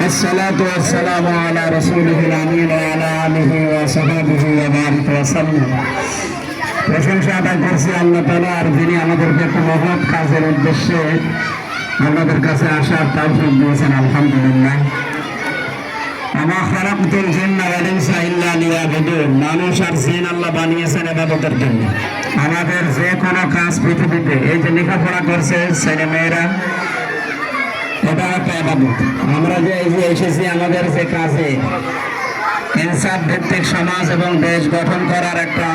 والصلاة والسلام على رسوله الأمين وعلى آله وصحبه وبارك وسلم প্রশংসা আদায় করছি আল্লাহ তালা আর যিনি আমাদেরকে একটা মহৎ কাজের উদ্দেশ্যে আমাদের কাছে আসার তৌফিক দিয়েছেন আলহামদুলিল্লাহ আমা খারাকুল জিন্না ওয়াল ইনসা ইল্লা লিয়াবুদুন মানুষ আর জিন আল্লাহ বানিয়েছেন ইবাদতের জন্য আমাদের যে কোনো কাজ পৃথিবীতে এই যে লেখাপড়া করছে ছেলে মেয়েরা এটা একটা ইবাদত আমরা যে এই যে এসেছি, আমাদের যে কাজে ইনসাফ ভিত্তিক সমাজ এবং দেশ গঠন করার একটা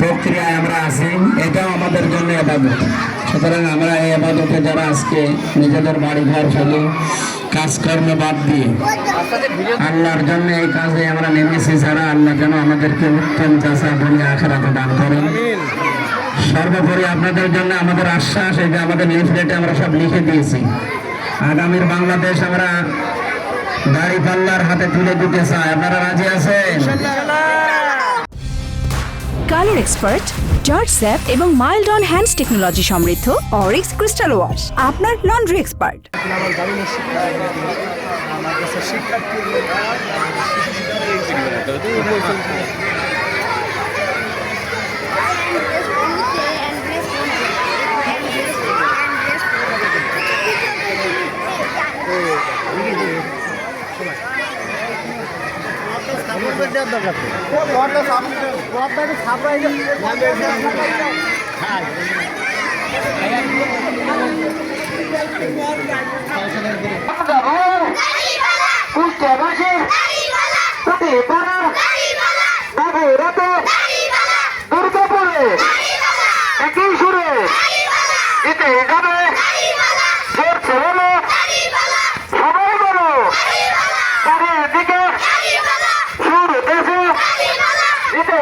প্রক্রিয়ায় আমরা আছি, এটাও আমাদের জন্য এবাদত সুতরাং আমরা এই এবাদতে যারা আজকে নিজেদের বাড়ি ঘর ফেলে কাজকর্ম বাদ দিয়ে আল্লাহর জন্য এই কাজে আমরা নেমেছি, যারা আল্লাহ যেন আমাদেরকে উত্তম চাষা দুনিয়া আখেরাতে দান করেন। সর্বোপরি আপনাদের জন্য আমাদের আশ্বাস, এই যে আমাদের লিফলেটে আমরা সব লিখে দিয়েছি। আগামীর বাংলাদেশ আমরা দাড়ি পাল্লার হাতে তুলে দিতে চাই। আপনারা রাজি আছেন? কালার এক্সপার্ট জর্জ স্যাপ এবং মাইল্ড অন হ্যান্ডস টেকনোলজি সমৃদ্ধ অরিক্স ক্রিস্টাল ওয়াশ আপনার লন্ড্রি এক্সপার্ট। শিক্ষার্থী কুষ্টিয়াবাসীর প্রতি পাড়া বাবুরাতে দুর্গাপুরে একই সুরে দিতে যাবে জোরছে বলো সবাই বলো চারিদিকে সুর দেশে